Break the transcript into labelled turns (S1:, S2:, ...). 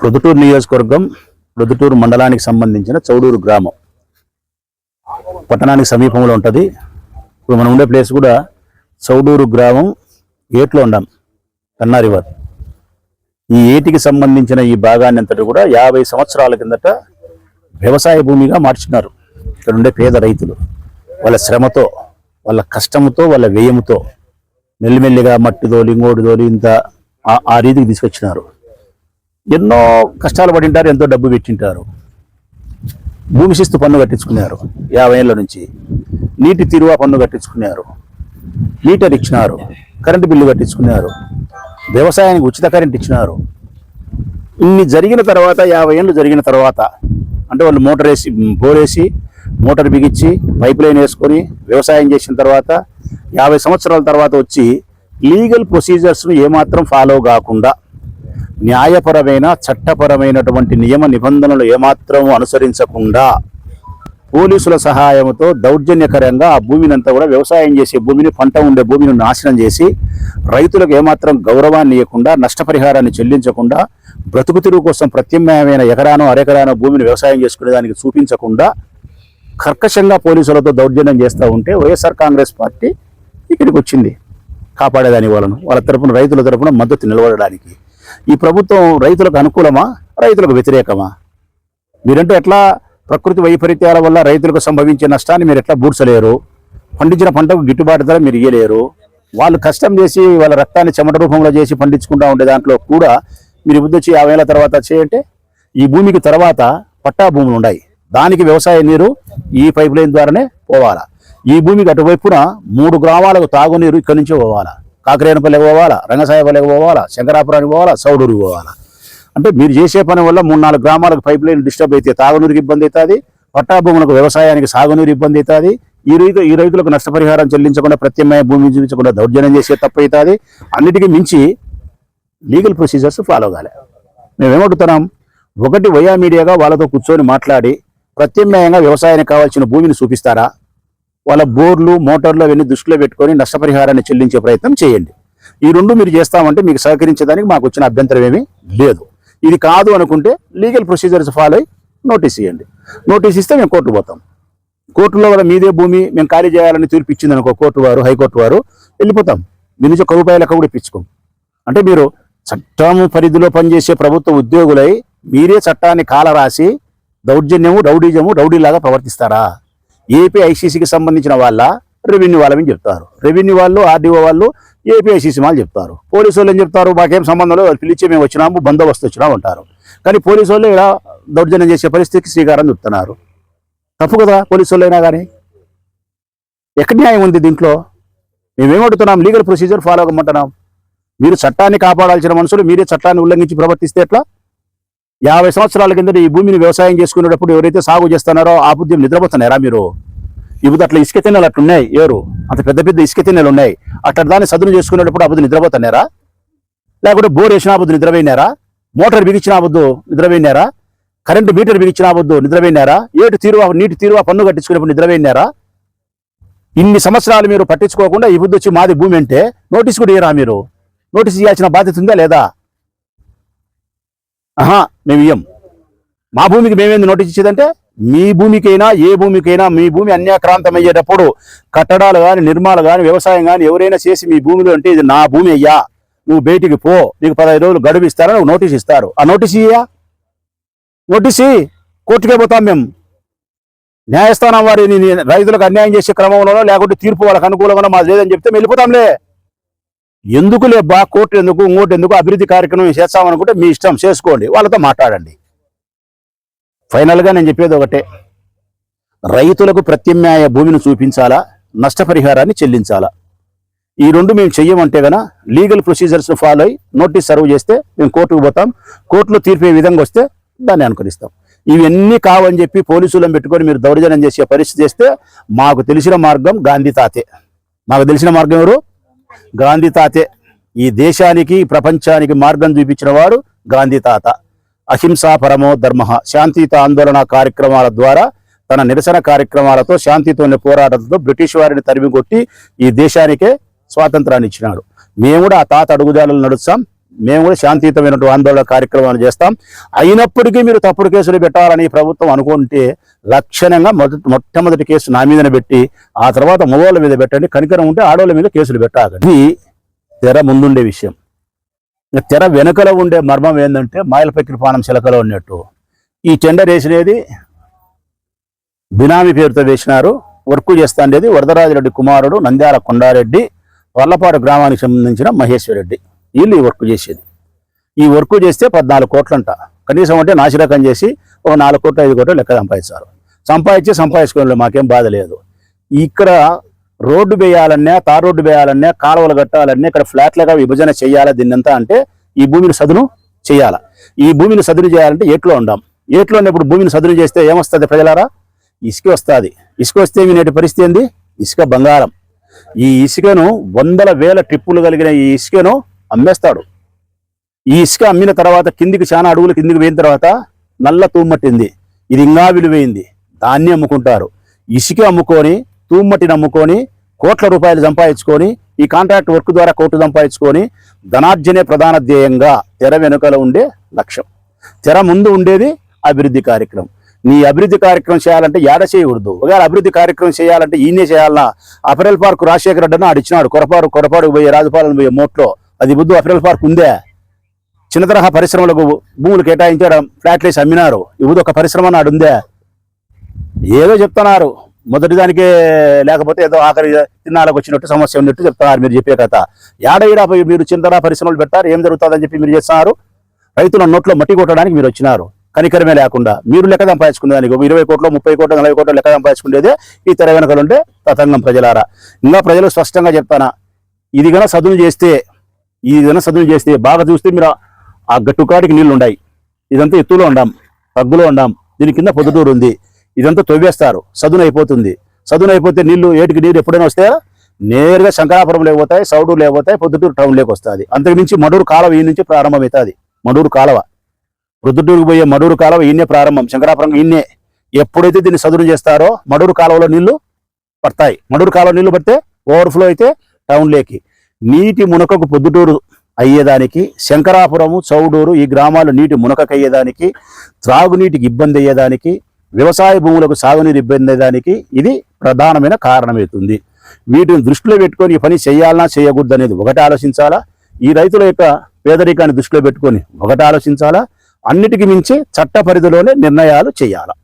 S1: ప్రొద్దుటూరు నియోజకవర్గం ప్రొద్దుటూరు మండలానికి సంబంధించిన చౌడూరు గ్రామం. పట్టణానికి సమీపంలో ఉంటుంది. ఇప్పుడు మనం ఉండే ప్లేస్ కూడా చౌడూరు గ్రామం ఏట్లో ఉండాం కన్నా రివర్ ఈ ఏటికి సంబంధించిన ఈ భాగాన్ని అంతటి కూడా యాభై సంవత్సరాల కిందట వ్యవసాయ భూమిగా మార్చినారు. ఇక్కడ ఉండే పేద రైతులు. వాళ్ళ శ్రమతో వాళ్ళ కష్టముతో వాళ్ళ వ్యయముతో మెల్లిమెల్లిగా మట్టిదోలి ఇంకోటిదోలి ఇంత ఆ- ఆ రీతికి తీసుకొచ్చినారు. ఎన్నో కష్టాలు పడింటారు ఎంతో డబ్బు పెట్టింటారు. భూమి శిస్తు పన్ను కట్టించుకున్నారు యాభై ఏళ్ళ నుంచి. నీటి తిరువా పన్ను కట్టించుకున్నారు మీటర్ ఇచ్చినారు కరెంటు బిల్లు కట్టించుకున్నారు వ్యవసాయానికి ఉచిత కరెంట్ ఇచ్చినారు. ఇన్ని జరిగిన తర్వాత యాభై ఏళ్ళు జరిగిన తర్వాత అంటే వాళ్ళు మోటార్ వేసి బోరేసి మోటార్ బిగించి పైప్ లైన్ వేసుకొని వ్యవసాయం చేసిన తర్వాత యాభై సంవత్సరాల తర్వాత వచ్చి లీగల్ ప్రొసీజర్స్ను ఏమాత్రం ఫాలో కాకుండా న్యాయపరమైన చట్టపరమైనటువంటి నియమ నిబంధనలు ఏమాత్రం అనుసరించకుండా పోలీసుల సహాయంతో దౌర్జన్యకరంగా ఆ భూమిని అంతా కూడా వ్యవసాయం చేసే భూమిని పంట ఉండే భూమిని నాశనం చేసి రైతులకు ఏమాత్రం గౌరవాన్ని ఇవ్వకుండా నష్టపరిహారాన్ని చెల్లించకుండా బ్రతుకు తిరుగు కోసం ప్రత్యామ్నాయమైన ఎకరానో అరెకరానో భూమిని వ్యవసాయం చేసుకునే దానికి చూపించకుండా కర్కశంగా పోలీసులతో దౌర్జన్యం చేస్తూ ఉంటే వైఎస్ఆర్ కాంగ్రెస్ పార్టీ ఇక్కడికి వచ్చింది. కాపాడేదాని వాళ్ళను. వాళ్ళ తరపున రైతుల తరపున మద్దతు నిలబడడానికి. ఈ ప్రభుత్వం రైతులకు అనుకూలమా? రైతులకు వ్యతిరేకమా? మీరంటే ఎట్లా ప్రకృతి వైపరీత్యాల వల్ల రైతులకు సంభవించే నష్టాన్ని మీరు ఎట్లా బూడ్చలేరు? పండించిన పంటకు గిట్టుబాటు ధర మీరు ఇయ్యలేరు. వాళ్ళు కష్టం చేసి వాళ్ళ రక్తాన్ని చెమట రూపంలో చేసి పండించుకుంటా ఉండే దాంట్లో కూడా మీరు బుద్ధి వచ్చి యాభై ఏళ్ళ తర్వాత చేయంటే ఈ భూమికి తర్వాత పట్టా భూములు ఉన్నాయి దానికి వ్యవసాయ నీరు ఈ పైప్ లైన్ ద్వారానే పోవాలా. ఈ భూమికి అటువైపున మూడు గ్రామాలకు తాగునీరు ఇక్కడి నుంచే పోవాలా. కాకరేనపల్లికి పోవాలా రంగసాయపల్లికి పోవాలా శంకరాపురానికి పోవాలా సౌడూరుకి పోవాలా? అంటే మీరు చేసే పని వల్ల మూడు నాలుగు గ్రామాలకు పైప్ లైన్ డిస్టర్బ్ అయితే తాగునీరుకి ఇబ్బంది అవుతుంది పట్టా భూములకు వ్యవసాయానికి సాగునీరు ఇబ్బంది అవుతుంది. ఈ రైతు ఈ రైతులకు నష్టపరిహారం చెల్లించకుండా ప్రత్యామ్నాయ భూమి చూపించకుండా దౌర్జన్యం చేసే తప్పు అవుతుంది. అన్నిటికీ మించి లీగల్ ప్రొసీజర్స్ ఫాలో కాలే. మేమేమడుగుతున్నాం ఒకటి వయా మీడియాగా వాళ్ళతో కూర్చొని మాట్లాడి ప్రత్యామ్నాయంగా వ్యవసాయానికి కావాల్సిన భూమిని చూపిస్తారా? వాళ్ళ బోర్లు మోటార్లు అవన్నీ దృష్టిలో పెట్టుకొని నష్టపరిహారాన్ని చెల్లించే ప్రయత్నం చేయండి. ఈ రెండు మీరు చేస్తామంటే మీకు సహకరించేదానికి మాకు వచ్చిన అభ్యంతరం ఏమీ లేదు. ఇది కాదు అనుకుంటే లీగల్ ప్రొసీజర్స్ ఫాలో అయ్యి నోటీస్ ఇవ్వండి నోటీస్ ఇస్తే మేము కోర్టు పోతాం. కోర్టులో కూడా మీదే భూమి మేము ఖాళీ చేయాలని తీర్పు ఇచ్చింది అనుకో కోర్టు వారు హైకోర్టు వారు వెళ్ళిపోతాం. మీ నుంచి ఒక రూపాయి లెక్క కూడా ఇప్పించుకోం. అంటే మీరు చట్టం పరిధిలో పనిచేసే ప్రభుత్వ ఉద్యోగులై మీరే చట్టాన్ని కాలరాసి దౌర్జన్యము రౌడీజము రౌడీలాగా ప్రవర్తిస్తారా? ఏపీ ఐసీసీకి సంబంధించిన వాళ్ళ రెవెన్యూ వాళ్ళని చెప్తారు. రెవెన్యూ వాళ్ళు ఆర్డీఓ వాళ్ళు ఏపీ ఐసీసీ వాళ్ళు చెప్తారు. పోలీసు వాళ్ళు ఏం చెప్తారు? మాకేం సంబంధం లేదు వాళ్ళు పిలిచి మేము వచ్చినాము బందోబస్తు వచ్చినాము అంటారు. కానీ పోలీసు వాళ్ళు ఇలా దౌర్జన్యం చేసే పరిస్థితికి శ్రీకారం చెప్తున్నారు. తప్పు కదా పోలీసు వాళ్ళు అయినా కానీ? ఎక్కడ న్యాయం ఉంది దీంట్లో? మేమేమడుతున్నాం లీగల్ ప్రొసీజర్ ఫాలో అవ్వమంటున్నాం. మీరు చట్టాన్ని కాపాడాల్సిన మనుషులు మీరే చట్టాన్ని ఉల్లంఘించి ప్రవర్తిస్తే ఎట్లా? యాభై సంవత్సరాల కింద ఈ భూమిని వ్యవసాయం చేసుకునేటప్పుడు ఎవరైతే సాగు చేస్తున్నారో ఆ బుద్ధి నిద్రపోతున్నారా మీరు? ఇప్పుడు అట్లా ఇసుక తిన్నెలు అట్లున్నాయి ఎవరు? అంత పెద్ద పెద్ద ఇసుక తిన్నెలు ఉన్నాయి. అట్లా దాన్ని సదును చేసుకునేటప్పుడు అబుద్ధి నిద్రపోతున్నారా లేకుంటే బోర్ వేసిన బుద్ధి నిద్రపోయినారా మోటార్ బిగించిన బుద్ధు నిద్రపోయినారా కరెంటు మీటర్ బిగించిన బుద్ధు నిద్రపోయినారా ఏటు తీరువా నీటి తీరువా పన్ను కట్టించుకునేప్పుడు నిద్రపోయినారా ఇన్ని సంవత్సరాలు మీరు పట్టించుకోకుండా ఈ బుద్ధి వచ్చి మాది భూమి అంటే నోటీస్ కూడా ఇయ్యరా మీరు? నోటీస్ ఇవ్వాల్సిన బాధ్యత ఉందా లేదా? ఆహా మేము ఇయ్యం. మా భూమికి మేమేంది నోటీస్ ఇచ్చేదంటే మీ భూమికైనా ఏ భూమికైనా మీ భూమి అన్యాక్రాంతమయ్యేటప్పుడు కట్టడాలు కానీ నిర్మాణాలు కానీ వ్యవసాయం కానీ ఎవరైనా చేసి మీ భూమిలో అంటే ఇది నా భూమి అయ్యా. నువ్వు బయటికి పో నీకు పదహైదు రోజులు గడువు ఇస్తారని నువ్వు నోటీస్ ఇస్తారు. ఆ నోటీస్ ఇయ్యా? నోటీస్ కోర్టుకే పోతాం మేము. న్యాయస్థానం వారిని రైతులకు అన్యాయం చేసే క్రమంలోనో లేకుంటే తీర్పు వాళ్ళకి అనుకూలంగా మాది లేదని చెప్తే మేము వెళ్ళిపోతాంలే. ఎందుకులే బా కోర్టు ఎందుకు ఇంకోటి ఎందుకు అభివృద్ధి కార్యక్రమం చేస్తామనుకుంటే మీ ఇష్టం చేసుకోండి వాళ్ళతో మాట్లాడండి. ఫైనల్గా నేను చెప్పేది ఒకటే రైతులకు ప్రత్యామ్నాయ భూమిని చూపించాలా నష్టపరిహారాన్ని చెల్లించాలా? ఈ రెండు మేము చెయ్యమంటే గన లీగల్ ప్రొసీజర్స్ ఫాలో అయి నోటీస్ సర్వ్ చేస్తే మేము కోర్టుకు పోతాం కోర్టులో తీర్పే విధంగా వస్తే దాన్ని అనుకరిస్తాం. ఇవన్నీ కావని చెప్పి పోలీసులను పెట్టుకొని మీరు దౌర్జన్యం చేసే పరిస్థితి చేస్తే మాకు తెలిసిన మార్గం గాంధీ తాతే. మాకు తెలిసిన మార్గం ఎవరు? గాంధీ తాతే. ఈ దేశానికి ప్రపంచానికి మార్గం చూపించిన వాడు గాంధీ తాత. అహింసా పరమో ధర్మ. శాంతియుత ఆందోళన కార్యక్రమాల ద్వారా తన నిరసన కార్యక్రమాలతో శాంతితోని పోరాటంతో బ్రిటిష్ వారిని తరిమికొట్టి ఈ దేశానికే స్వాతంత్రాన్ని ఇచ్చినాడు. మేము కూడా ఆ తాత అడుగుదారులు నడుస్తాం. మేము కూడా శాంతియుతమైనటువంటి ఆందోళన కార్యక్రమాలు చేస్తాం. అయినప్పటికీ మీరు తప్పుడు కేసులు పెట్టాలని ప్రభుత్వం అనుకుంటే లక్షణంగా మొదటి మొట్టమొదటి కేసు నా మీదనే పెట్టి ఆ తర్వాత మగవాళ్ళ మీద పెట్టండి. కనికరం ఉంటే ఆడవాళ్ళ మీద కేసులు పెట్టాలి ఇది తెర ముందుండే విషయం. తెర వెనుకలో ఉండే మర్మం ఏంటంటే మాయలపెక్కిన పానం చిలకలో ఉన్నట్టు. ఈ టెండర్ వేసినది బినామీ పేరుతో వేసినారు. వర్క్ చేస్తాండేది వరదరాజరెడ్డి కుమారుడు నంద్యాల కొండారెడ్డి వల్లపాడు గ్రామానికి సంబంధించిన మహేశ్వర్ రెడ్డి వీళ్ళు ఈ వర్క్ చేసేది. ఈ వర్క్ చేస్తే పద్నాలుగు కోట్లంట. కనీసం అంటే నాశరకం చేసి ఒక నాలుగు కోట్లు ఐదు కోట్లు లెక్క సంపాదిస్తారు. సంపాదించి సంపాదించుకోవాలి మాకేం బాధ లేదు. ఇక్కడ రోడ్డు వేయాలన్నా తార్ రోడ్డు వేయాలన్నా కాలువలు కట్టాలన్నా ఇక్కడ ఫ్లాట్లుగా విభజన చేయాలా దీన్నంతా అంటే ఈ భూమిని సదును చేయాలా. ఈ భూమిని సదును చేయాలంటే ఏట్లో ఉండాం. ఏట్లో ఉన్నప్పుడు భూమిని సదును చేస్తే ఏమొస్తుంది ప్రజలారా? ఇసుక వస్తుంది. ఇసుక వస్తే నేటి పరిస్థితి ఏంది? ఇసుక బంగారం. ఈ ఇసుకను వందల వేల ట్రిప్పులు కలిగిన ఈ ఇసుకను అమ్మేస్తాడు. ఈ ఇసుక అమ్మిన తర్వాత కిందికి చాలా అడుగులు కిందికి పోయిన తర్వాత నల్ల తూమ్మట్టింది. ఇది ఇంకా విలువైంది. దాన్ని అమ్ముకుంటారు. ఇసుక అమ్ముకొని తూమ్మటిని అమ్ముకొని కోట్ల రూపాయలు సంపాదించుకొని ఈ కాంట్రాక్ట్ వర్క్ ద్వారా కోట్లు సంపాదించుకొని ధనార్జనే ప్రధాన ధ్యేయంగా తెర వెనుకల ఉండే లక్ష్యం. తెర ముందు ఉండేది అభివృద్ధి కార్యక్రమం. నీ అభివృద్ధి కార్యక్రమం చేయాలంటే ఏడ చేయకూడదు. ఒకవేళ అభివృద్ధి కార్యక్రమం చేయాలంటే ఈయనే చేయాలన్నా అపరెల్ పార్క్ రాజశేఖర రెడ్డి అడిచినాడు కొరపాడు కొరపాడు పోయే రాజపాలన పోయే మోట్లో అది బుద్ధు అపరెల్ పార్క్ ఉందే. చిన్న తరహా పరిశ్రమలకు భూములు కేటాయించడం ఫ్లాట్లు వేసి అమ్మినారు. ఇవ్వదు ఒక పరిశ్రమ నాడు ఉందే. ఏదో చెప్తున్నారు. మొదటి దానికే లేకపోతే ఏదో ఆఖరి తిన్నాళ్ళకు వచ్చినట్టు సమస్య ఉన్నట్టు చెప్తున్నారు మీరు చెప్పే కథ. ఏడ మీరు చిన్న పరిశ్రమలు పెట్టారు ఏం జరుగుతుందని చెప్పి మీరు చేస్తున్నారు? రైతుల నోట్లో మట్టి కొట్టడానికి మీరు వచ్చినారు. కనికరమే లేకుండా. మీరు లెక్క సంపాదించుకునే దానికి ఇరవై కోట్లు ముప్పై కోట్లు నలభై కోట్లు లెక్క సంపాదించుకునేదే ఈ తెర వెనకలుండే తతంగం ప్రజలారా. ఇంకా ప్రజలు స్పష్టంగా చెప్తానా? ఇది గన సదును చేస్తే ఈ గన సదును చేస్తే బాగా చూస్తే మీరు ఆ- ఆ గట్టుకాడికి నీళ్ళు ఉన్నాయి ఇదంతా ఎత్తులో ఉండాం తగ్గులో ఉండాం. దీని కింద పొద్దుటూరు ఉంది. ఇదంతా తవ్వేస్తారు. సదును అయిపోతుంది. సదును అయిపోతే నీళ్ళు ఏటికి నీరు ఎప్పుడైనా వస్తే నేరుగా శంకరాపురం లేకపోతాయి సౌడూరు లేకపోతాయి పొద్దుటూరు టౌన్ లేక వస్తుంది అంతకుమించి మడూరు కాలువ ఈ నుంచి ప్రారంభమవుతుంది. మడూరు కాలువ. ప్రొద్దుటూరుకు పోయే మడూరు కాలువ ఈయనే ప్రారంభం. శంకరాపురం ఈయనే ఎప్పుడైతే దీన్ని సదును చేస్తారో మడూరు కాలువలో నీళ్ళు పడతాయి. మడూరు కాలువ నీళ్ళు పడితే ఓవర్ఫ్లో అయితే టౌన్లోకి. నీటి మునకకు పొద్దుటూరు అయ్యేదానికి శంకరాపురము చౌడూరు ఈ గ్రామాలు నీటి మునకకు అయ్యేదానికి త్రాగునీటికి ఇబ్బంది అయ్యేదానికి వ్యవసాయ భూములకు సాగునీరు ఇబ్బంది అయ్యేదానికి ఇది ప్రధానమైన కారణమవుతుంది. వీటిని దృష్టిలో పెట్టుకొని ఈ పని చేయాలన్నా చేయకూడదు అనేది ఒకటి ఆలోచించాలా? ఈ రైతుల యొక్క పేదరికాన్ని దృష్టిలో పెట్టుకొని ఒకటి ఆలోచించాలా? అన్నిటికీ మించి చట్ట పరిధిలోనే నిర్ణయాలు చేయాలా?